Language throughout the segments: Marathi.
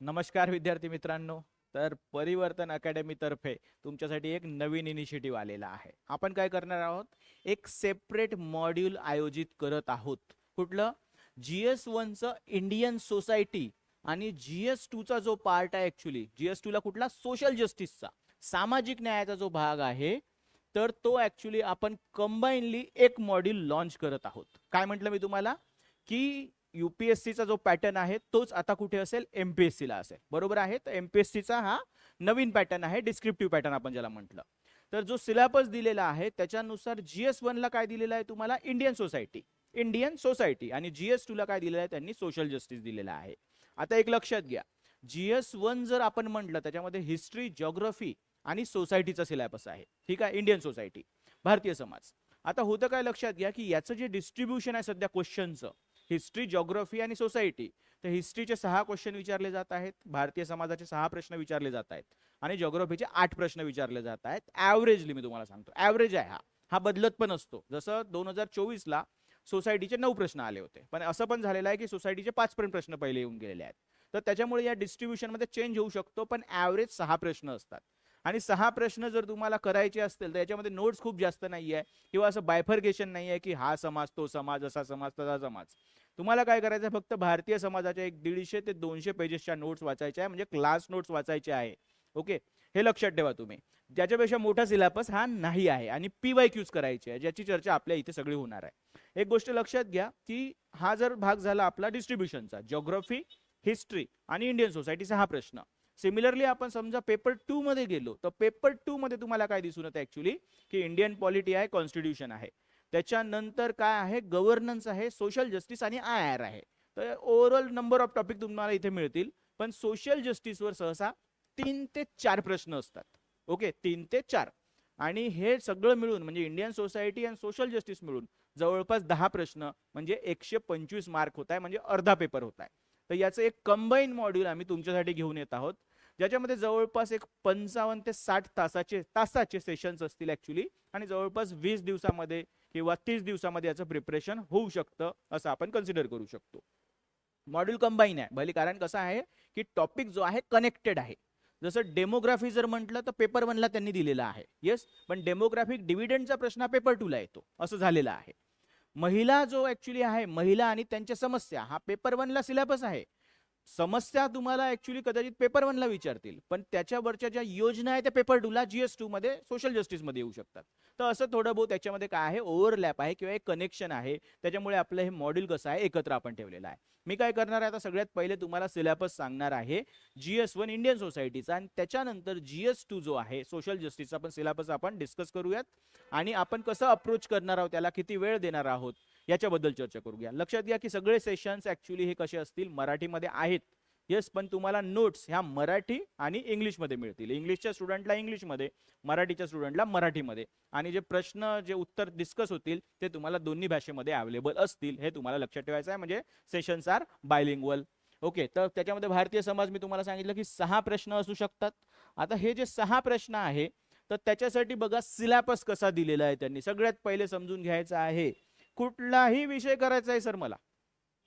नमस्कार विद्यार्थी मित्रांनो. तर परिवर्तन अकॅडमीतर्फे तुमच्यासाठी एक नवीन इनिशिएटिव्ह आलेला आहे. आपण काय करणार आहोत? एक सेपरेट मॉड्यूल आयोजित करत आहोत. कुठलं? जी एस वनचं इंडियन सोसायटी आणि जी एस टूचा जो पार्ट आहे ॲक्च्युली जी एस टूला कुठला? सोशल जस्टिसचा सामाजिक न्यायाचा जो भाग आहे तर तो ॲक्च्युली आपण कंबाईनली एक मॉड्यूल लॉन्च करत आहोत. काय म्हटलं मी तुम्हाला? की युपीएससीचा जो पॅटर्न आहे तोच आता कुठे असेल? एमपीएससीला असेल. बरोबर आहे? तर एमपीएससीचा हा नवीन पॅटर्न आहे डिस्क्रिप्टिव्ह पॅटर्न आपण ज्याला म्हटलं. तर जो सिलेबस दिलेला आहे त्याच्यानुसार जीएस ला काय दिलेलं आहे तुम्हाला? इंडियन सोसायटी इंडियन सोसायटी आणि जीएस टूला काय दिलेलं आहे? त्यांनी सोशल जस्टिस दिलेलं आहे. आता एक लक्षात घ्या. जीएस वन जर आपण म्हटलं त्याच्यामध्ये हिस्ट्री जॉग्रफी आणि सोसायटीचा सिलेबस आहे. ठीक आहे? Indian society Bharatiya Samaj. आता होतं काय लक्षात घ्या की याचं जे डिस्ट्रीब्युशन आहे सध्या क्वेश्चनचं हिस्ट्री जॉग्रफी आणि सोसायटी तर हिस्ट्रीचे सहा क्वेश्चन विचारले जात आहेत. भारतीय समाजाचे सहा प्रश्न विचारले जात आहेत. आणि जॉग्रफीचे आठ प्रश्न विचारले जात आहेत. ॲव्हरेजली मी तुम्हाला सांगतो. ॲव्हरेज आहे हा. हा बदलत पण असतो. जसं दोन हजार चोवीसला सोसायटीचे नऊ प्रश्न आले होते. पण असं पण झालेलं आहे की सोसायटीचे पाच पण प्रश्न पहिले येऊन गेलेले आहेत. तर त्याच्यामुळे या डिस्ट्रीब्युशनमध्ये चेंज होऊ शकतो पण ॲव्हरेज सहा प्रश्न असतात. आणि सहा प्रश्न जर तुम्हाला करायचे असतील तर याच्यामध्ये नोट्स खूप जास्त नाही आहे किंवा असं बायफर्गेशन नाही आहे की हा समाज तो समाज असा समाज तसा समाज. तुम्हाला काय करायचं आहे फक्त भारतीय समाजाच्या एक दीडशे ते दोनशे पेजेसच्या नोट्स वाचायच्या आहे. म्हणजे क्लास नोट्स वाचायचे आहे. ओके हे लक्षात ठेवा तुम्ही. त्याच्यापेक्षा मोठा सिलेबस हा नाही आहे आणि पी वाय क्यूज करायची आहे ज्याची चर्चा आपल्या इथे सगळी होणार आहे. एक गोष्ट लक्षात घ्या की हा जर भाग झाला आपला डिस्ट्रीब्युशनचा जॉग्रफी हिस्ट्री आणि इंडियन सोसायटीचा हा प्रश्न. सिमिलरली आपण समजा पेपर टू मध्ये गेलो तर पेपर टू मध्ये तुम्हाला काय दिसून येतं ऍक्च्युली की इंडियन पॉलिटी आहे कॉन्स्टिट्यूशन आहे. त्याच्यानंतर काय आहे? गव्हर्नन्स आहे सोशल जस्टिस आणि आय आर आहे. तर ओव्हरऑल नंबर ऑफ टॉपिक तुम्हाला इथे मिळतील. पण सोशल जस्टिसवर सहसा तीन ते चार प्रश्न असतात. ओके तीन ते चार. आणि हे सगळं मिळून म्हणजे इंडियन सोसायटी आणि सोशल जस्टिस मिळून जवळपास दहा प्रश्न म्हणजे एकशे पंचवीस मार्क होत आहे म्हणजे अर्धा पेपर होत आहे तर याचं एक कंबाईन मॉड्यूल आम्ही तुमच्यासाठी घेऊन येत आहोत. ज्याच्यामध्ये जवळपास एक पंचावन्न ते साठ तासाचे तासाचे सेशन्स असतील ॲक्च्युली आणि जवळपास वीस दिवसामध्ये किंवा तीस दिवसामध्ये याचं प्रिपरेशन होऊ शकतं असं आपण कन्सिडर करू शकतो. मॉड्यूल कंबाईन आहे. भले कारण कसं आहे की टॉपिक जो आहे कनेक्टेड आहे. जसं डेमोग्राफी जर म्हटलं तर पेपर वनला त्यांनी दिलेला आहे. येस पण डेमोग्राफिक डिव्हिडंडचा प्रश्न हा पेपर टूला येतो. असं झालेला आहे. महिला जो ॲक्च्युली आहे महिला आणि त्यांच्या समस्या हा पेपर वनला सिलेबस आहे. समस्या तुम्हाला ऍक्च्युली कदाचित पेपर वनला विचारतील पण त्याच्यावरच्या ज्या योजना आहे त्या पेपर टूला जीएस टू मध्ये सोशल जस्टिसमध्ये येऊ शकतात. तर असं थोडं बहुत त्याच्यामध्ये काय आहे ओव्हरलॅप आहे किंवा एक कनेक्शन आहे त्याच्यामुळे आपलं हे मॉड्यूल कसं आहे एकत्र आपण ठेवलेलं आहे. मी काय करणार आहे आता सगळ्यात पहिले तुम्हाला सिलेबस सांगणार आहे जीएस वन इंडियन सोसायटीचा आणि त्याच्यानंतर जीएस टू जो आहे सोशल जस्टिसचा पण सिलेबस आपण डिस्कस करूयात. आणि आपण कसं अप्रोच करणार आहोत त्याला किती वेळ देणार आहोत याच्याबद्दल चर्चा करू घ्या लक्षात घ्या की सगळे सेशन्स ऍक्च्युली हे कसे असतील? मराठीमध्ये आहेत. येस पण तुम्हाला नोट्स ह्या मराठी आणि इंग्लिशमध्ये मिळतील. इंग्लिशच्या स्टुडंटला इंग्लिशमध्ये मराठीच्या स्टुडंटला मराठीमध्ये. आणि जे प्रश्न जे उत्तर डिस्कस होतील ते तुम्हाला दोन्ही भाषेमध्ये अवेलेबल असतील. हे तुम्हाला लक्षात ठेवायचं आहे. म्हणजे सेशन्स आर बायलिंगवल ओके तर त्याच्यामध्ये भारतीय समाज मी तुम्हाला सांगितलं की सहा प्रश्न असू शकतात. आता हे जे सहा प्रश्न आहे तर त्याच्यासाठी बघा सिलॅबस कसा दिलेला आहे त्यांनी. सगळ्यात पहिले समजून घ्यायचं आहे. कुठलाही विषय करायचा आहे सर मला.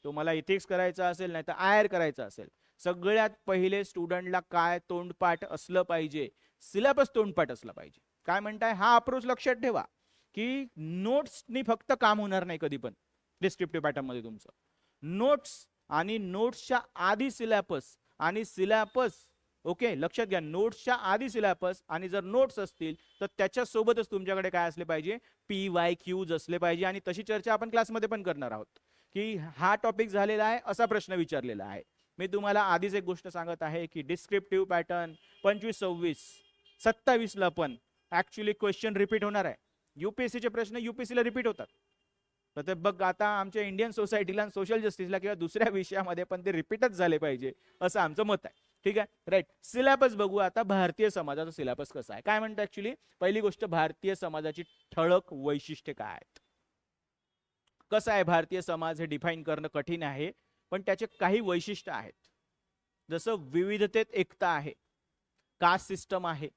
तो मला इथिक्स करायचा असेल नाही तर आयर करायचा असेल. सगळ्यात पहिले स्टुडंटला काय तोंडपाठ असलं पाहिजे? सिलेबस तोंडपाठ असलं पाहिजे. काय म्हणताय? हा अप्रोच लक्षात ठेवा. की नोट्सनी फक्त काम होणार नाही कधी पण डिस्क्रिप्टिव्ह पॅटर्नमध्ये तुमचं. नोट्स आणि नोट्सच्या आधी सिलॅपस आणि सिलॅपस ओके लक्षात घ्या नोट्सच्या आधी सिलॅबस आणि जर नोट्स असतील तर त्याच्यासोबतच तुमच्याकडे काय असले पाहिजे? पी वाय क्यूज असले पाहिजे आणि तशी चर्चा आपण क्लासमध्ये पण करणार आहोत. की हा टॉपिक झालेला आहे असा प्रश्न विचारलेला आहे. मी तुम्हाला आधीच एक गोष्ट सांगत आहे की डिस्क्रिप्टिव्ह पॅटर्न पंचवीस सव्वीस सत्तावीसला पण ऍक्च्युली क्वेश्चन रिपीट होणार आहे. युपीएससीचे प्रश्न युपीएससीला रिपीट होतात. तर ते बघ आता आमच्या इंडियन सोसायटीला सोशल जस्टिसला किंवा दुसऱ्या विषयामध्ये पण ते रिपीटच झाले पाहिजे असं आमचं मत आहे. ठीक आहे? राईट सिलॅबस बघू आता भारतीय समाजाचा सिलॅबस कसा आहे. काय म्हणतं ऍक्च्युली पहिली गोष्ट भारतीय समाजाची ठळक वैशिष्ट्ये काय आहेत? कसं आहे भारतीय समाज हे डिफाईन करणं कठीण आहे पण त्याचे काही वैशिष्ट्य आहेत. जसं विविधतेत एकता आहे कास्ट सिस्टम आहे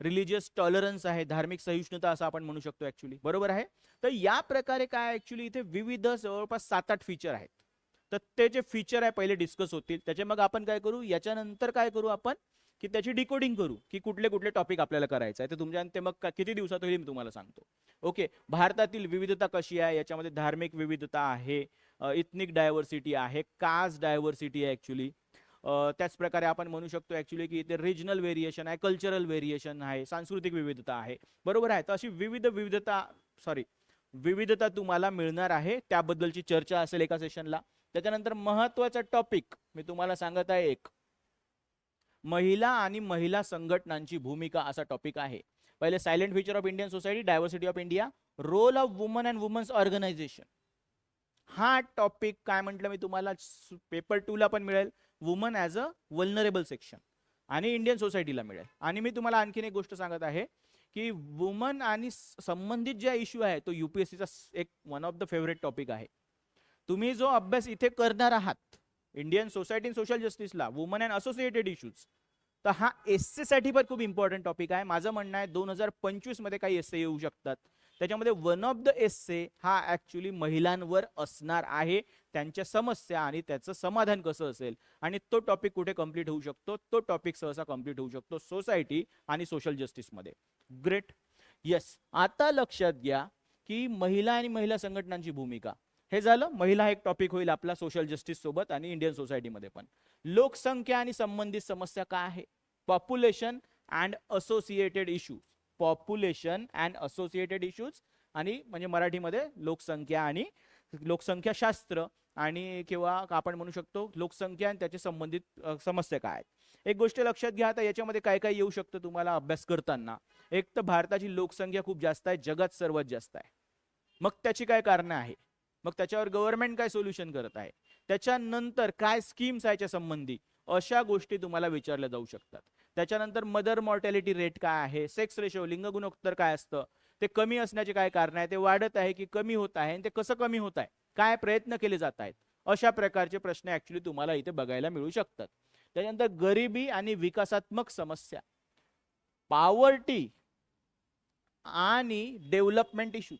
रिलिजियस टॉलरन्स आहे धार्मिक सहिष्णुता असं आपण म्हणू शकतो ऍक्च्युली बरोबर आहे? तर या प्रकारे काय ऍक्च्युली इथे विविध जवळपास सात आठ फीचर आहेत. तर ते जे फीचर आहे पहिले डिस्कस होतील. त्याचे मग आपण काय करू? याच्यानंतर काय करू आपण? की त्याची डिकोडिंग करू की कुठले कुठले टॉपिक आपल्याला करायचं आहे ते तुमच्या ते मग का- किती दिवसात होईल मी तुम्हाला सांगतो. ओके भारतातील विविधता कशी आहे? याच्यामध्ये धार्मिक विविधता आहे इथनिक डायव्हर्सिटी आहे कास्ट डायव्हर्सिटी आहे ॲक्च्युली त्याच प्रकारे आपण म्हणू शकतो ॲक्च्युली की इथे रिजनल व्हेरिएशन आहे कल्चरल व्हेरिएशन आहे सांस्कृतिक विविधता आहे. बरोबर आहे? तर अशी विविध विविधता सॉरी विविधता तुम्हाला मिळणार आहे. त्याबद्दलची चर्चा असेल एका सेशनला त्याच्यानंतर महत्त्वाचा टॉपिक मी तुम्हाला सांगत आहे एक. महिला आणि महिला संघटनांची भूमिका असा टॉपिक आहे. पहिले salient features of Indian society diversity of India role of woman and women's organisation हा टॉपिक काय म्हटलं मी तुम्हाला? पेपर टू ला पण मिळेल. Woman as a vulnerable section आणि इंडियन सोसायटीला मिळेल. आणि मी तुम्हाला आणखीन एक गोष्ट सांगत आहे की वुमन आणि संबंधित ज्या इश्यू आहे तो युपीएससीचा एक one of the favourite topic आहे. तुम्ही जो अभ्यास इथे करणार आहात इंडियन सोसायटी सोशल जस्टिसला वुमन अँड असोसिएटेड इश्यूज तर हा एससाठी पण खूप इम्पॉर्टंट टॉपिक आहे. माझं म्हणणं आहे दोन हजार पंचवीसमध्ये काही एस येऊ शकतात. त्याच्यामध्ये वन ऑफ द एस्से हा ऍक्च्युली महिलांवर असणार आहे त्यांच्या समस्या आणि त्याचं समाधान कसं असेल. आणि तो टॉपिक कुठे कंप्लीट होऊ शकतो? तो टॉपिक सहसा कंप्लीट होऊ शकतो सोसायटी आणि सोशल जस्टिसमध्ये ग्रेट येस आता लक्षात घ्या की महिला आणि महिला संघटनांची भूमिका. हे झालं. महिला एक टॉपिक होईल आपला सोशल जस्टिस सोबत आणि इंडियन सोसायटीमध्ये पण. लोकसंख्या आणि संबंधित समस्या काय आहे? Population and associated issues population and associated issues आणि म्हणजे मराठीमध्ये लोकसंख्या आणि लोकसंख्या शास्त्र आणि किंवा आपण म्हणू शकतो लोकसंख्या आणि त्याचे संबंधित समस्या काय आहेत? एक गोष्ट लक्षात घ्या. आता याच्यामध्ये काय काय येऊ शकतं तुम्हाला अभ्यास करताना? एक तर भारताची लोकसंख्या खूप जास्त आहे. जगात सर्वात जास्त आहे. मग त्याची काय कारणं आहे मग त्याच्यावर गव्हर्नमेंट काय सोल्युशन करत आहे? त्याच्यानंतर काय स्कीम्स आहे याच्या संबंधी अशा गोष्टी तुम्हाला विचारल्या जाऊ शकतात. त्याच्यानंतर मदर मॉर्टॅलिटी रेट काय आहे? सेक्स रेशो लिंग गुणोत्तर काय असतं? ते कमी असण्याचे काय कारण आहे? ते वाढत आहे की कमी होत आहे? आणि ते कसं कमी होत आहे? काय प्रयत्न केले जात आहेत? अशा प्रकारचे प्रश्न ऍक्च्युली तुम्हाला इथे बघायला मिळू शकतात. त्याच्यानंतर गरिबी आणि विकासात्मक समस्या. पॉवर्टी आणि डेव्हलपमेंट इश्यूज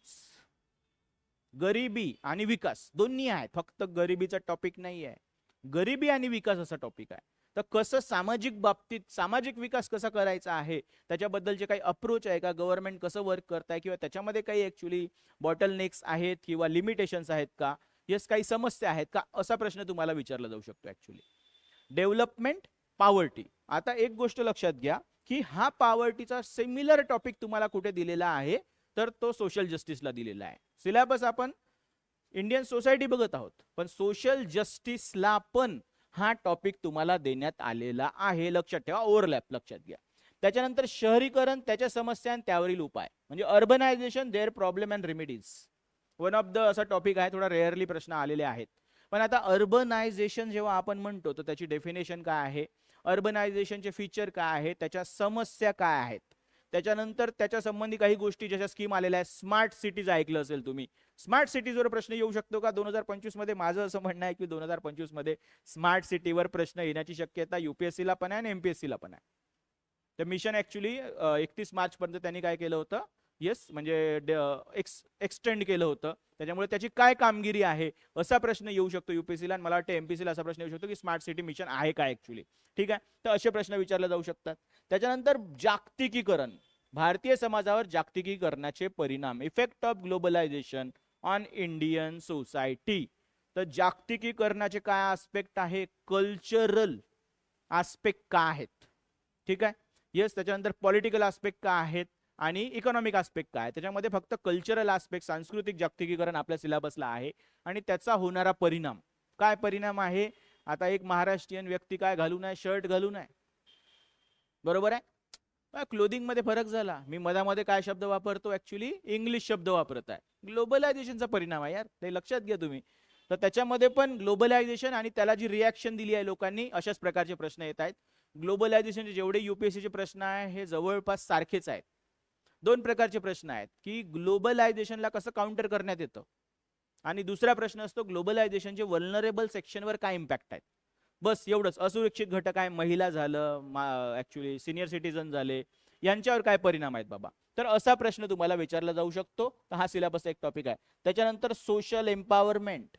गरिबी आणि विकास दोन्ही आहेत. फक्त गरिबीचा टॉपिक नाही आहे. गरिबी आणि विकास असा टॉपिक आहे. तर कसं सामाजिक बाबतीत सामाजिक विकास कसा करायचा आहे? त्याच्याबद्दलचे काही अप्रोच आहे का? गव्हर्नमेंट कसं वर्क करत आहे किंवा त्याच्यामध्ये काही ऍक्च्युली बॉटल नेक्स आहेत किंवा लिमिटेशन्स आहेत का? येस काही समस्या आहेत का? असा प्रश्न तुम्हाला विचारला जाऊ शकतो ऍक्च्युली डेव्हलपमेंट पॉवर्टी आता एक गोष्ट लक्षात घ्या की हा पॉवर्टीचा सिमिलर टॉपिक तुम्हाला कुठे दिलेला आहे? तर तो सोशल जस्टिसला दिलेला आहे. सिलेबस आपण इंडियन सोसायटी बघत आहोत. पण सोशल जस्टिसला पण हा टॉपिक तुम्हाला देण्यात आलेला आहे. लक्षात ठेवा ओव्हरलॅप लक्षात घ्या. त्याच्यानंतर शहरीकरण त्याच्या समस्या आणि त्यावरील उपाय. म्हणजे urbanisation their problem and remedies one of the असा टॉपिक आहे थोडा रेअरली प्रश्न आलेले आहेत. पण आता अर्बनायझेशन जेव्हा आपण म्हणतो तर त्याची डेफिनेशन काय आहे? अर्बनायझेशनचे फीचर काय आहे? त्याच्या समस्या काय आहेत? त्याच्यानंतर त्याच्या संबंधी काही गोष्टी ज्याच्या स्कीम आलेल्या आहेत. स्मार्ट सिटीज ऐकलं असेल तुम्ही. स्मार्ट सिटीजवर प्रश्न येऊ शकतो का? दोन हजार पंचवीसमध्ये माझं असं म्हणणं आहे की दोन हजार पंचवीसमध्ये स्मार्ट सिटीवर प्रश्न येण्याची शक्यता युपीएससीला पण आहे आणि एमपीएससीला पण आहे. तर मिशन ऍक्च्युली एकतीस मार्च पर्यंत त्यांनी काय केलं होतं? येस म्हणजे एक्सटेंड केलं होतं. त्याच्यामुळे त्याची काय कामगिरी आहे? असा प्रश्न येऊ शकतो युपीएससीला आणि मला वाटतं एमपीसीला असा प्रश्न येऊ शकतो की स्मार्ट सिटी मिशन आहे का ऍक्च्युली ठीक आहे? तर असे प्रश्न विचारले जाऊ शकतात. त्याच्यानंतर जागतिकीकरण. भारतीय समाजावर जागतिकीकरणाचे परिणाम. Effect of globalisation on Indian society तर जागतिकीकरणाचे काय आस्पेक्ट आहे? कल्चरल आस्पेक्ट का आहेत? ठीक आहे? येस त्याच्यानंतर पॉलिटिकल आस्पेक्ट का आहेत? आणि इकॉनॉमिक आस्पेक्ट काय? त्याच्यामध्ये फक्त कल्चरल आस्पेक्ट सांस्कृतिक जागतिकीकरण आपल्या सिलेबसला आहे आणि त्याचा होणारा परिणाम. काय परिणाम आहे? आता एक महाराष्ट्रीयन व्यक्ती काय घालू नये शर्ट घालू नये बरोबर आहे? क्लोदिंगमध्ये फरक झाला. मी मधामध्ये काय शब्द वापरतो? ऍक्च्युली इंग्लिश शब्द वापरत आहे. ग्लोबलायझेशनचा परिणाम आहे यार. ते लक्षात घ्या तुम्ही. तर त्याच्यामध्ये पण ग्लोबलायझेशन आणि त्याला जी रिॲक्शन दिली आहे लोकांनी अशाच प्रकारचे प्रश्न येत आहेत. ग्लोबलायझेशनचे जेवढे युपीएससीचे प्रश्न आहे हे जवळपास सारखेच आहेत. दोन प्रकारचे प्रश्न आहेत की ग्लोबलायझेशनला कसं काउंटर करण्यात येतं? आणि दुसरा प्रश्न असतो ग्लोबलायझेशनचे वल्नरेबल सेक्शनवर काय इम्पॅक्ट आहेत? बस एवढंच. असुरक्षित घटक आहे महिला झालं ऍक्च्युली सिनियर सिटीजन झाले यांच्यावर काय परिणाम आहेत बाबा? तर असा प्रश्न तुम्हाला विचारला जाऊ शकतो तर हा सिलेबस एक टॉपिक आहे. त्याच्यानंतर social empowerment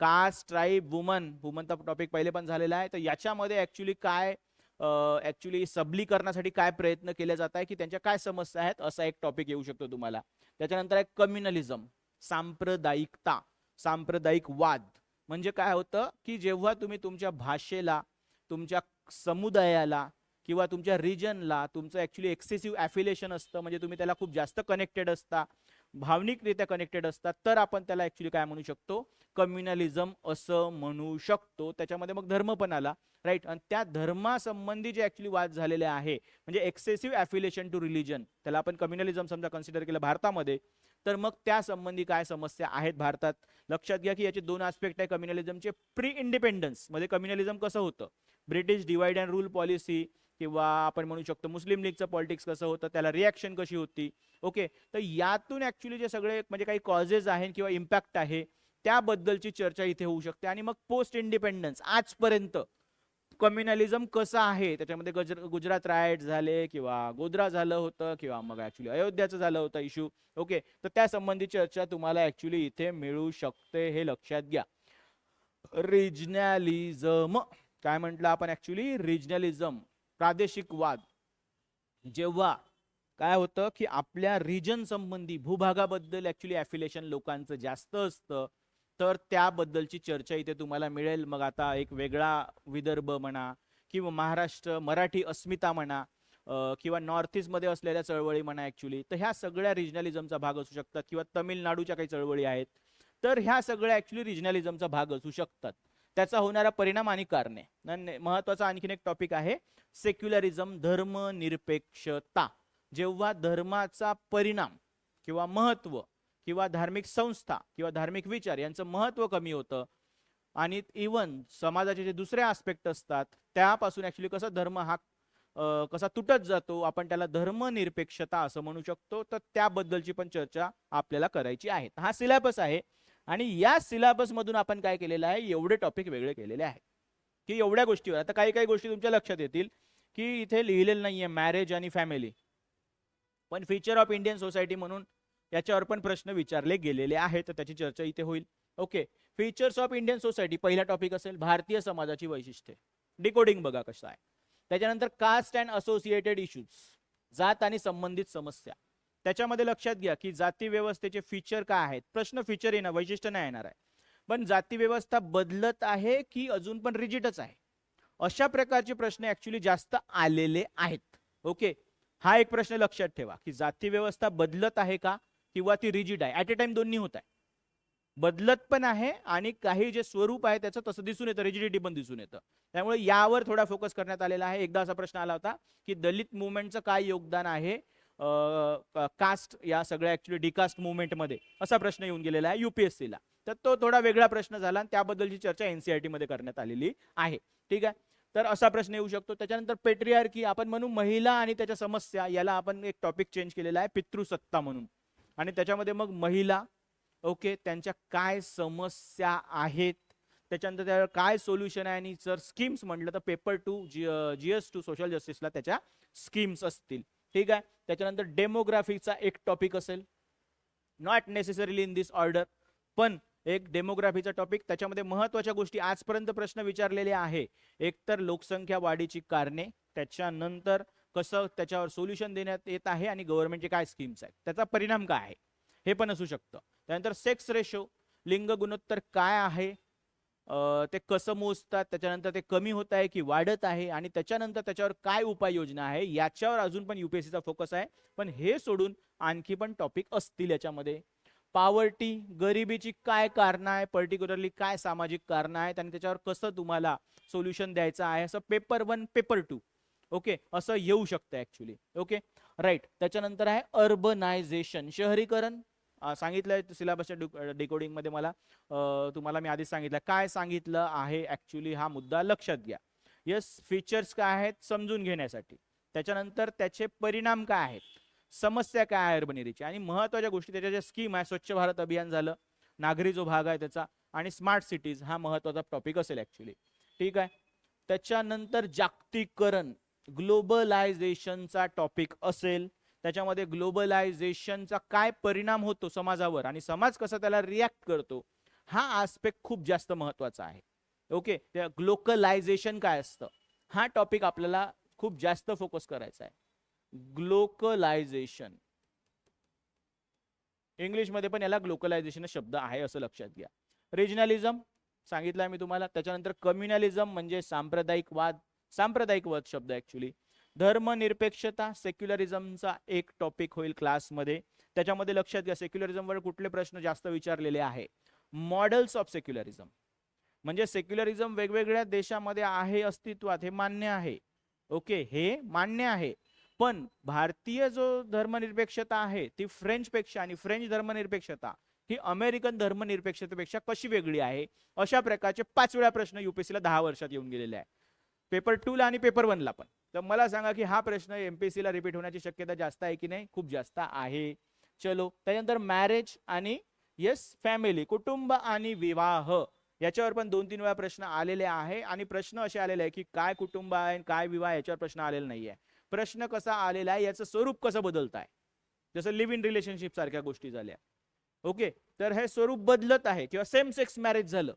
caste tribe woman वुमनचा topic पहिले पण झालेला आहे तर याच्यामध्ये ऍक्च्युली काय ॲक्च्युली सबलीकरणासाठी काय प्रयत्न केले जात आहे की त्यांच्या काय समस्या आहेत असा एक टॉपिक येऊ शकतो तुम्हाला. त्याच्यानंतर आहे कम्युनलिझम सांप्रदायिकता सांप्रदायिक वाद म्हणजे काय होतं की जेव्हा तुम्ही तुमच्या भाषेला तुमच्या समुदायाला किंवा तुमच्या रिजनला तुमचं ॲक्च्युली एक्सेसिव्ह ॲफिलेशन असतं म्हणजे तुम्ही त्याला खूप जास्त कनेक्टेड असता भावनिकरित्या कनेक्टेड असतात तर आपण त्याला ऍक्च्युली काय म्हणू शकतो? कम्युनलिझम असं म्हणू शकतो. त्याच्यामध्ये मग धर्म पण आला राईट आणि त्या धर्मासंबंधी जे ऍक्च्युली वाद झालेले आहे म्हणजे एक्सेसिव्ह ॲफिलेशन टू रिलिजन त्याला आपण कम्युनलिझम समजा कन्सिडर केलं भारतामध्ये तर मग त्या संबंधी काय समस्या आहेत भारतात? लक्षात घ्या की याचे दोन आस्पेक्ट आहे कम्युनलिझमचे प्री इंडिपेंडन्समध्ये कम्युनलिझम कसं होतं? British divide and rule policy किंवा आपण म्हणू शकतो मुस्लिम लीगचं पॉलिटिक्स कसं होतं त्याला रिॲक्शन कशी होती? ओके तर यातून ॲक्च्युली जे सगळे म्हणजे काही कॉजेस आहेत किंवा इम्पॅक्ट आहे त्याबद्दलची चर्चा इथे होऊ शकते. आणि मग पोस्ट इंडिपेंडन्स आजपर्यंत कम्युनलिझम कसं आहे? त्याच्यामध्ये गजर गुजरात रायट झाले किंवा गोद्रा झालं होतं किंवा मग ॲक्च्युली अयोध्याचं झालं होतं इश्यू ओके तर त्या संबंधी चर्चा तुम्हाला ॲक्च्युली इथे मिळू शकते हे लक्षात घ्या. रिजनॅलिझम काय म्हटलं आपण ऍक्च्युली रिजनॅलिझम प्रादेशिक वाद. जेव्हा काय होतं की आपल्या रिजन संबंधी भूभागाबद्दल ऍक्च्युली ॲफिलेशन लोकांचं जास्त असतं तर त्याबद्दलची चर्चा इथे तुम्हाला मिळेल. मग आता एक वेगळा विदर्भ म्हणा किंवा महाराष्ट्र मराठी अस्मिता म्हणा किंवा नॉर्थ ईस्टमध्ये असलेल्या चळवळी म्हणा ॲक्च्युली तर ह्या सगळ्या रिजनलिझमचा भाग असू शकतात किंवा तमिळनाडूच्या काही चळवळी आहेत तर ह्या सगळ्या ॲक्च्युली रिजनलिझमचा भाग असू शकतात. त्याचा होणारा परिणाम आणि कारणे. महत्त्वाचा आणखीन एक टॉपिक आहे सेक्युलरिझम धर्मनिरपेक्षता. जेव्हा धर्माचा परिणाम किंवा महत्त्व किंवा धार्मिक संस्था किंवा धार्मिक विचार यांचं महत्त्व कमी होतं आणि इवन समाजाचे जे दुसरे आस्पेक्ट असतात त्यापासून ऍक्च्युली कसं धर्म हा कसा तुटत जातो आपण त्याला धर्मनिरपेक्षता असं म्हणू शकतो तर त्याबद्दलची पण चर्चा आपल्याला करायची आहे. हा सिलेबस आहे. आणि या सिलेबसमधून आपण काय केलेलं आहे? एवढे टॉपिक वेगळे केलेले आहेत. की एवढ्या गोष्टीवर. आता काही काही गोष्टी तुमच्या लक्षात येतील की इथे लिहिलेलं नाहीये मॅरेज आणि फॅमिली पण फीचर ऑफ इंडियन सोसायटी म्हणून याच्यावर पण प्रश्न विचारले गेलेले आहेत. तर त्याची चर्चा इथे होईल. Okay features of Indian society पहिला टॉपिक असेल भारतीय समाजाची वैशिष्ट्ये. डिकोडिंग बघा कसं आहे. त्याच्यानंतर कास्ट अँड असोसिएटेड इश्यूज जात आणि संबंधित समस्या. त्याच्यामध्ये लक्षात घ्या की जाती व्यवस्थेचे फीचर काय आहेत? प्रश्न फीचर येणार वैशिष्ट्य नाही येणार आहे. पण जाती व्यवस्था बदलत आहे की अजून पण रिजिटच आहे? अशा प्रकारचे प्रश्न ऍक्च्युली जास्त आलेले आहेत. ओके हा एक प्रश्न लक्षात ठेवा की जाती व्यवस्था बदलत आहे का किंवा ती रिजिड आहे? ऍट ए टाइम दोन्ही होत आहे. बदलत पण आहे आणि काही जे स्वरूप आहे त्याचं तसं दिसून येतं. रिजिडिटी पण दिसून येतं. त्यामुळे यावर थोडा फोकस करण्यात आलेला आहे. एकदा असा प्रश्न आला होता की दलित मुवमेंटचं काय योगदान आहे? कास्ट या सगळ्या ॲक्च्युली डिकास्ट मुवमेंटमध्ये असा प्रश्न येऊन गेलेला आहे UPSC तर तो थोडा वेगळा प्रश्न झाला आणि त्याबद्दलची चर्चा एनसीआरटी मध्ये करण्यात आलेली आहे. ठीक आहे? तर असा प्रश्न येऊ शकतो. त्याच्यानंतर पेट्रियार्की आपण म्हणू महिला आणि त्याच्या समस्या याला आपण एक टॉपिक चेंज केलेला आहे पितृसत्ता म्हणून. आणि त्याच्यामध्ये मग महिला ओके त्यांच्या काय समस्या आहेत? त्याच्यानंतर त्यावर काय सोल्युशन आहे आणि जर स्कीम्स म्हटलं तर paper two G G S two social जस्टिसला त्याच्या स्कीम्स असतील. ठीक आहे? त्याच्यानंतर डेमोग्राफीचा एक टॉपिक असेल. Not necessarily in this order पण एक डेमोग्राफीचा टॉपिक त्याच्यामध्ये महत्त्वाच्या गोष्टी आजपर्यंत प्रश्न विचारलेले आहे. एकतर लोकसंख्या वाढीची कारणे त्याच्यानंतर कसं त्याच्यावर सोल्युशन देण्यात येत आहे आणि गव्हर्नमेंटचे काय स्कीम्स आहेत. त्याचा परिणाम काय आहे? हे पण असू शकतं. त्यानंतर सेक्स रेशो लिंग गुणोत्तर काय आहे? ते कसं मोजतात त्याच्यानंतर ते कमी होत आहे की वाढत आहे आणि त्याच्यानंतर त्याच्यावर काय उपाययोजना आहे याच्यावर अजून पण युपीएससीचा फोकस आहे. पण हे सोडून आणखी पण टॉपिक असतील याच्यामध्ये. पॉवर्टी गरिबीची काय कारणं आहे पर्टिक्युलरली काय सामाजिक कारणं आहेत आणि त्याच्यावर कसं तुम्हाला सोल्युशन द्यायचं आहे असं paper one paper two okay असं येऊ शकतं ऍक्च्युली ओके राईट त्याच्यानंतर आहे अर्बनायझेशन शहरीकरण. सांगितलं सांगितलंय सिलेबसच्या डिकोडिंगमध्ये मला. तुम्हाला मी आधीच सांगितलं. काय सांगितलं आहे? ऍक्च्युली हा मुद्दा लक्षात घ्या. यस फीचर्स काय आहेत? समजून घेण्यासाठी. त्याच्यानंतर त्याचे परिणाम काय आहेत? समस्या काय आहे अर्बनेरीची? आणि महत्त्वाच्या गोष्टी त्याच्या ज्या स्कीम आहे स्वच्छ भारत अभियान झालं. नागरी जो भाग आहे त्याचा. आणि स्मार्ट सिटीज हा महत्त्वाचा टॉपिक असेल ऍक्च्युली ठीक आहे? त्याच्यानंतर जागतिकरण ग्लोबलायझेशनचा टॉपिक असेल. त्याच्यामध्ये ग्लोबलायझेशनचा काय परिणाम होतो समाजावर आणि समाज कसा त्याला रिॲक्ट करतो हा आस्पेक्ट खूप जास्त महत्त्वाचा आहे. ओके त्या ग्लोकलायझेशन काय असतं? हा टॉपिक आपल्याला खूप जास्त फोकस करायचा आहे. ग्लोकलायझेशन इंग्लिशमध्ये पण याला ग्लोकलायझेशन शब्द आहे असं लक्षात घ्या. रिजनॅलिझम सांगितलं मी तुम्हाला. त्याच्यानंतर कम्युनॅलिझम म्हणजे सांप्रदायिकवाद. सांप्रदायिकवाद शब्द ऍक्च्युली धर्मनिरपेक्षता सेक्युलरिझमचा एक टॉपिक होईल क्लासमध्ये त्याच्यामध्ये लक्षात घ्या सेक्युलरिझमवर कुठले प्रश्न जास्त विचारलेले आहे? मॉडेल्स ऑफ सेक्युलरिझम म्हणजे सेक्युलरिझम वेगवेगळ्या देशामध्ये आहे अस्तित्वात हे मान्य आहे. ओके हे मान्य आहे. पण भारतीय जो धर्मनिरपेक्षता आहे ती फ्रेंचपेक्षा आणि फ्रेंच धर्मनिरपेक्षता ही अमेरिकन धर्मनिरपेक्षतेपेक्षा कशी वेगळी आहे? अशा प्रकारचे पाच वेळा प्रश्न युपीएससीला दहा वर्षात येऊन गेलेले आहे. पेपर टू ला आणि पेपर वन ला पण. तर मला सांगा की हा प्रश्न एमपीएससी ला रिपीट होण्याची शक्यता जास्त आहे की नाही? खूप जास्त आहे. चलो त्याच्यानंतर मॅरेज आणि येस फॅमिली कुटुंब आणि विवाह. याच्यावर पण दोन तीन वेळा प्रश्न आलेले आहे आणि प्रश्न असे आलेले आहे की काय कुटुंब आहे काय विवाह याच्यावर प्रश्न आलेला नाहीये. प्रश्न कसा आलेला आहे याचं स्वरूप कसं बदलत आहे जसं लिव्ह इन रिलेशनशिप सारख्या गोष्टी झाल्या. ओके तर हे स्वरूप बदलत आहे किंवा सेम सेक्स मॅरेज झालं.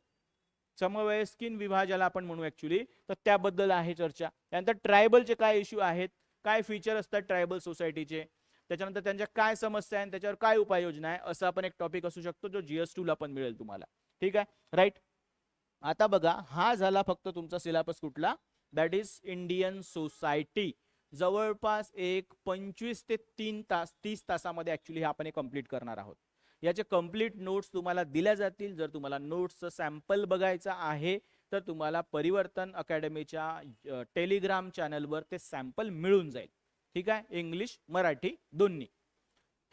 समवयस्कीन विवाह ज्याला आपण म्हणू ऍक्च्युली तर त्याबद्दल आहे चर्चा. त्यानंतर ट्रायबलचे काय इश्यू आहेत? काय फीचर असतात ट्रायबल सोसायटीचे त्याच्यानंतर त्यांच्या काय समस्या आहे त्याच्यावर काय उपाययोजना आहे? असं आपण एक टॉपिक असू शकतो जो जीएस टू ला पण मिळेल तुम्हाला. ठीक आहे? राईट आता बघा हा झाला फक्त तुमचा सिलेबस कुठला? दॅट इज इंडियन सोसायटी जवळपास एक पंचवीस ते तीन तास तीस तासामध्ये ऍक्च्युली हे आपण कंप्लीट करणार आहोत. याचे कंप्लीट नोट्स तुम्हाला दिल्या जातील. जर तुम्हाला नोट्सचं सॅम्पल बघायचं आहे तर तुम्हाला परिवर्तन अकॅडमीच्या टेलिग्राम चॅनलवर ते सॅम्पल मिळून जाईल. ठीक आहे? इंग्लिश मराठी दोन्ही.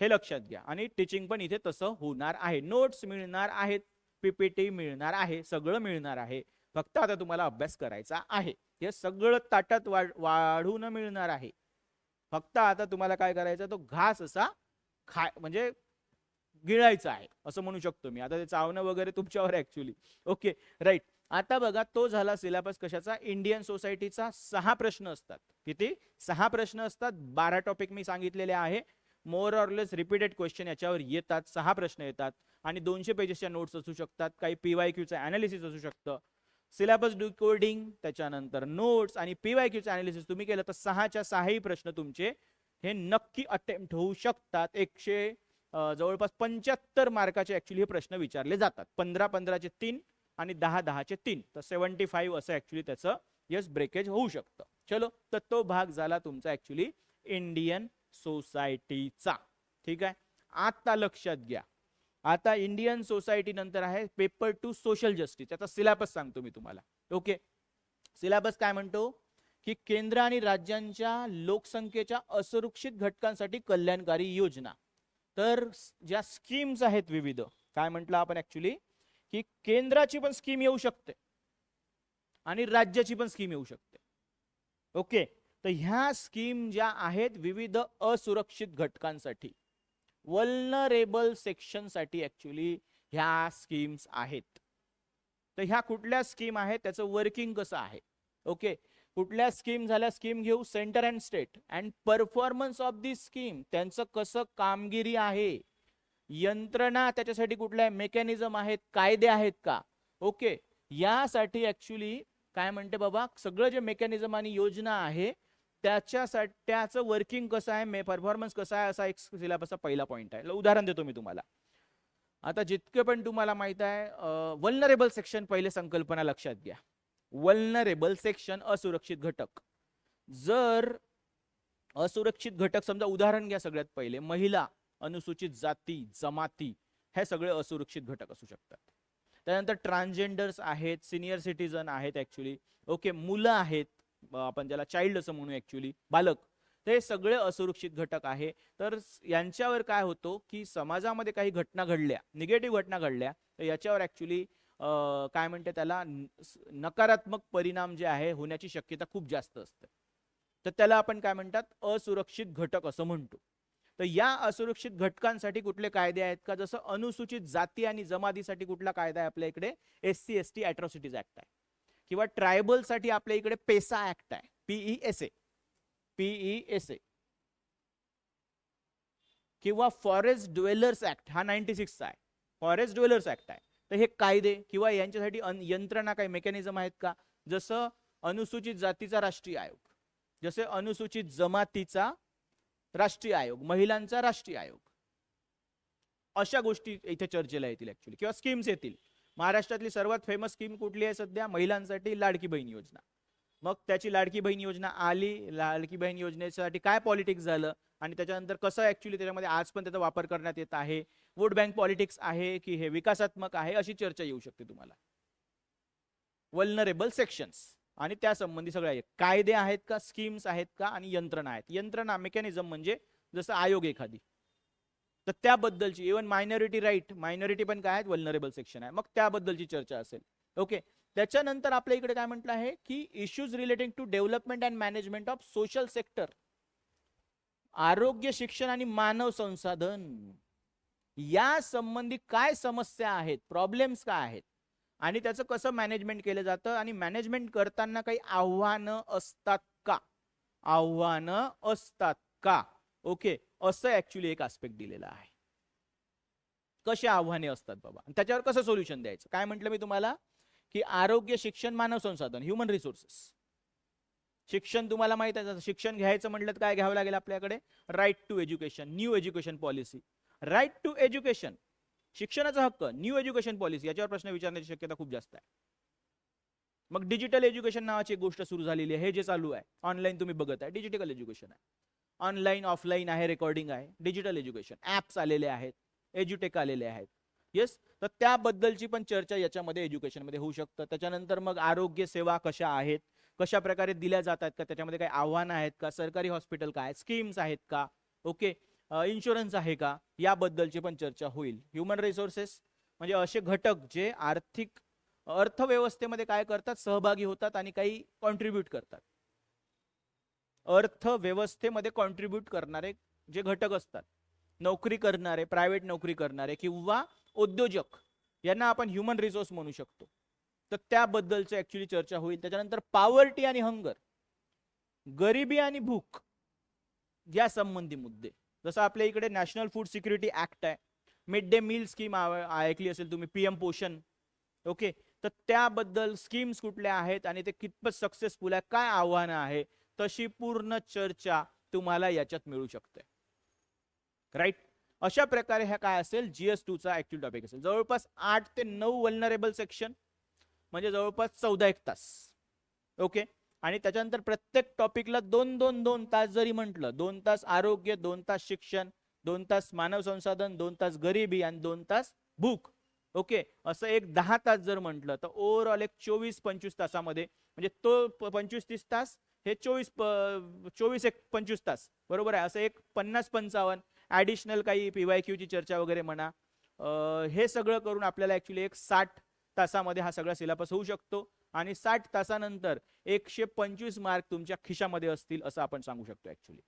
हे लक्षात घ्या. आणि टीचिंग पण इथे तसं होणार आहे. नोट्स मिळणार आहेत. पीपीटी मिळणार आहे. सगळं मिळणार आहे. फक्त आता तुम्हाला अभ्यास करायचा आहे. हे सगळं ताटात वाढून मिळणार आहे. फक्त आता तुम्हाला काय करायचं? तो घास असा खाय म्हणजे गिळायचं आहे असं म्हणू शकतो मी. आता ते चावणं वगैरे तुमच्यावर ऍक्च्युली ओके राईट आता बघा तो झाला सिलेबस कशाचा? इंडियन सोसायटीचा सहा प्रश्न असतात. किती? सहा प्रश्न असतात. बारा टॉपिक मी सांगितलेले आहे. मोर ऑरलेस रिपीटेड क्वेश्चन याच्यावर येतात. सहा प्रश्न येतात. आणि दोनशे पेजेसच्या नोट्स असू शकतात. काही पीवाय क्यूचं अनालिसिस असू शकतं. सिलेबस डिकोडिंग त्याच्यानंतर नोट्स आणि पीवाय क्यूचं अनालिसिस तुम्ही केलं तर सहाच्या सहाही प्रश्न तुमचे हे नक्की अटेम्प्ट होऊ शकतात. एकशे जवळपास पंच्याहत्तर मार्काचे ऍक्च्युली हे प्रश्न विचारले जातात. पंधरा पंधराचे तीन आणि दहा दहाचे तीन. तर सेव्हन्टी फाईव्ह असं ऍक्च्युली त्याचं यस ब्रेकेज होऊ शकतं. चलो तर तो भाग झाला तुमचा ऍक्च्युली इंडियन सोसायटीचा ठीक आहे? आता लक्षात घ्या. आता इंडियन सोसायटी नंतर आहे पेपर टू सोशल जस्टिस त्याचा सिलेबस सांगतो मी तुम्हाला. ओके सिलेबस काय म्हणतो? की केंद्र आणि राज्यांच्या लोकसंख्येच्या असुरक्षित घटकांसाठी कल्याणकारी योजना. तर ज्या स्कीम्स आहेत विविध काय म्हटलं आपण ऍक्च्युली की केंद्राची पण स्कीम येऊ शकते. आणि राज्याची पण स्कीम येऊ शकते. ओके? तर ह्या स्कीम ज्या आहेत विविध असुरक्षित घटकांसाठी वल्नरेबल सेक्शनसाठी ऍक्च्युली ह्या स्कीम्स आहेत. तर ह्या कुठल्या स्कीम आहेत? त्याचं वर्किंग कसं आहे? ओके? कुठल्या स्कीम झाल्या स्कीम घेऊ centre and state and performance of the scheme त्यांचं कसं कामगिरी आहे? यंत्रणा त्याच्यासाठी कुठल्या मेकॅनिझम आहेत कायदे आहेत का? ओके यासाठी ऍक्च्युली काय म्हणते बाबा? सगळं जे मेकॅनिझम आणि योजना आहे त्याच्यासाठी त्याचं वर्किंग कसं आहे? मे परफॉर्मन्स कसा आहे? असा एक सिलेबसचा पहिला पॉईंट आहे. उदाहरण देतो मी तुम्हाला. आता जितके पण तुम्हाला माहीत आहे वल्नरेबल सेक्शन पहिले संकल्पना लक्षात घ्या. वल्नरेबल सेक्शन असुरक्षित घटक. जर असुरक्षित घटक समजा उदाहरण घ्या सगळ्यात पहिले. महिला अनुसूचित जाती जमाती हे सगळे असुरक्षित घटक असू शकतात. त्यानंतर ट्रान्सजेंडर्स आहेत सिनियर सिटीजन आहेत ऍक्च्युली ओके मुलं आहेत आपण ज्याला चाइल्ड असं म्हणू ऍक्च्युली बालक. ते सगळे असुरक्षित घटक आहे. तर यांच्यावर काय होतो की समाजामध्ये काही घटना घडल्या निगेटिव्ह घटना घडल्या तर याच्यावर ऍक्च्युली काय म्हणते त्याला नकारात्मक परिणाम जे आहे होण्याची शक्यता खूप जास्त असते. तर त्याला आपण काय म्हणतात असुरक्षित घटक असं म्हणतो. तर या असुरक्षित घटकांसाठी कुठले कायदे आहेत का? जसं अनुसूचित जाती आणि जमातीसाठी कुठला कायदा आहे आपल्या इकडे? S C S T atrocities act आहे. किंवा ट्रायबलसाठी आपल्या इकडे पेसा ऍक्ट आहे. P E S A. P E S A. किंवा फॉरेस्ट ड्वेलर्स ऍक्ट हा नाईन्टी सिक्सचा आहे. फॉरेस्ट ड्वेलर्स ऍक्ट आहे. तर हे कायदे किंवा यांच्यासाठी यंत्रणा काही मेकॅनिझम आहेत का? जसं अनुसूचित जातीचा राष्ट्रीय आयोग जसे अनुसूचित जमातीचा राष्ट्रीय आयोग महिलांचा राष्ट्रीय आयोग. अशा गोष्टी इथे चर्चेला येतील ऍक्च्युली किंवा स्कीम्स येतील. महाराष्ट्रातली सर्वात फेमस स्कीम कुठली आहे सध्या? महिलांसाठी लाडकी बहीण योजना. मग त्याची लाडकी बहीण योजना आली. लाडकी बहीण योजनेसाठी काय पॉलिटिक्स झालं? आणि त्याच्यानंतर कसं ॲक्च्युली त्याच्यामध्ये आज पण त्याचा वापर करण्यात येत आहे? वोट बँक पॉलिटिक्स आहे की हे विकासात्मक आहे? अशी चर्चा येऊ शकते तुम्हाला. वल्नरेबल सेक्शन्स आणि त्या संबंधी सगळे आहेत. कायदे आहेत का? स्कीम्स आहेत का? आणि यंत्रणा आहेत. यंत्रणा मेकॅनिझम म्हणजे जसं आयोग एखादी. तर त्याबद्दलची इव्हन मायनॉरिटी राईट मायनॉरिटी पण काय आहेत? वल्नरेबल सेक्शन आहे. मग त्याबद्दलची चर्चा असेल. ओके त्याच्यानंतर आपल्या इकडे काय म्हटलं आहे? की issues relating to development and management of social sector आरोग्य शिक्षण आणि मानव संसाधन. या संबंधी काय समस्या आहेत? प्रॉब्लेम्स काय आहेत? आणि त्याचं कसं मॅनेजमेंट केलं जातं? आणि मॅनेजमेंट करताना काही आव्हानं असतात का? आव्हानं असतात का? ओके असं ऍक्च्युली एक आस्पेक्ट दिलेला आहे. कसे आव्हाने असतात बाबा? त्याच्यावर कसं सोल्युशन द्यायचं? काय म्हटलं मी तुम्हाला? की आरोग्य शिक्षण मानव संसाधन ह्युमन रिसोर्सेस शिक्षण तुम्हाला माहीत आहे शिक्षण घ्यायचं म्हटलं तर काय घ्यावं लागेल आपल्याकडे? Right to education new education policy right to education शिक्षणाचा हक्क न्यू एज्युकेशन पॉलिसी याच्यावर प्रश्न विचारण्याची शक्यता खूप जास्त आहे. मग डिजिटल एज्युकेशन नावाची एक गोष्ट सुरू झालेली आहे हे जे चालू आहे ऑनलाईन तुम्ही बघत आहे डिजिटल एज्युकेशन आहे. ऑनलाईन ऑफलाईन आहे रेकॉर्डिंग आहे डिजिटल एज्युकेशन ऍप्स आलेले आहेत एज्युटेक आलेले आहेत. येस तर त्याबद्दलची पण चर्चा याच्यामध्ये एज्युकेशनमध्ये होऊ शकतं. त्याच्यानंतर मग आरोग्य सेवा कशा आहेत? कशा प्रकारे दिल्या जातात का? त्याच्यामध्ये काही आव्हानं आहेत का? सरकारी हॉस्पिटल काय? स्कीम्स आहेत का? ओके. इन्शुरन्स आहे का? याबद्दलची पण चर्चा होईल. ह्युमन रिसोर्सेस म्हणजे असे घटक जे आर्थिक अर्थव्यवस्थेमध्ये काय करतात? सहभागी होतात आणि काही कॉन्ट्रीब्यूट करतात. अर्थव्यवस्थेमध्ये कॉन्ट्रीब्यूट करणारे जे घटक असतात नोकरी करणारे प्रायव्हेट नोकरी करणारे किंवा उद्योजक यांना आपण ह्युमन रिसोर्स म्हणू शकतो. तर त्याबद्दलची ऍक्च्युली चर्चा होईल. त्याच्यानंतर पॉवर्टी आणि हंगर गरिबी आणि भूक या संबंधी मुद्दे. जसं आपल्या इकडे नॅशनल फूड सिक्युरिटी ऍक्ट आहे. मिड डे मील स्कीम ऐकली असेल तुम्ही पीएम पोषण. ओके तर त्याबद्दल स्कीम्स कुठल्या आहेत आणि ते कितपत सक्सेसफुल आहे काय आव्हानं आहे तशी पूर्ण चर्चा तुम्हाला याच्यात मिळू शकते. राईट अशा प्रकारे ह्या काय असेल? जीएस टू चा ऍक्च्युअल टॉपिक असेल. जवळपास आठ ते नऊ वल्नरेबल सेक्शन म्हणजे जवळपास चौदा एक तास. ओके? आणि त्याच्यानंतर प्रत्येक टॉपिकला दोन दोन दोन तास जरी म्हटलं दोन तास आरोग्य दोन तास शिक्षण दोन तास मानव संसाधन दोन तास गरिबी आणि दोन तास भूक. ओके? असं एक दहा तास जर म्हटलं तर ओव्हरऑल एक चोवीस पंचवीस तासामध्ये म्हणजे तो पंचवीस तीस तास हे चोवीस चोवीस एक पंचवीस तास. बरोबर आहे? असं एक पन्नास पंचावन्न ऍडिशनल काही पीवाय ची चर्चा वगैरे म्हणा हे सगळं करून आपल्याला ऍक्च्युली एक साठ तासामध्ये हा सगळा सिलेबस होऊ शकतो आणि साठ तासानंतर एकशे पंचवीस मार्क तुमच्या खिशामध्ये असतील असं आपण सांगू शकतो ऍक्च्युली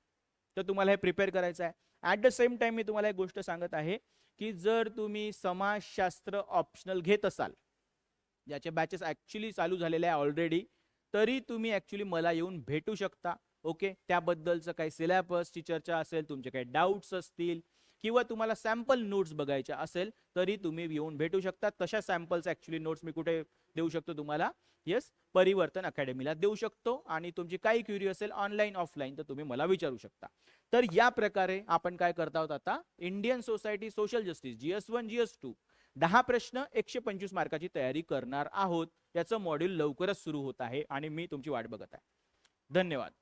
तर तुम्हाला हे प्रिपेअर करायचं आहे. ऍट द सेम टाइम मी तुम्हाला एक गोष्ट सांगत आहे की जर तुम्ही समाजशास्त्र ऑप्शनल घेत असाल ज्याचे बॅचेस ऍक्च्युली चालू झालेले आहे ऑलरेडी तरी तुम्ही ऍक्च्युली मला येऊन भेटू शकता. ओके त्याबद्दलचं काही सिलेबसची चर्चा असेल तुमचे काही डाऊट्स असतील किंवा तुम्हाला सॅम्पल नोट्स बघायच्या असेल तरी तुम्ही येऊन भेटू शकता. तशा सॅम्पल्स ऍक्च्युली नोट्स मी कुठे देऊ शकतो तुम्हाला? येस परिवर्तन अकॅडमीला देऊ शकतो आणि तुमची काही क्युरी असेल ऑनलाईन ऑफलाईन तर तुम्ही मला विचारू शकता. तर या प्रकारे आपण काय करत आहोत आता? Indian society social justice GS one GS two दहा प्रश्न एकशे पंचवीस मार्काची तयारी करणार आहोत. याचं मॉड्यूल लवकरच सुरू होत आहे आणि मी तुमची वाट बघत आहे. धन्यवाद.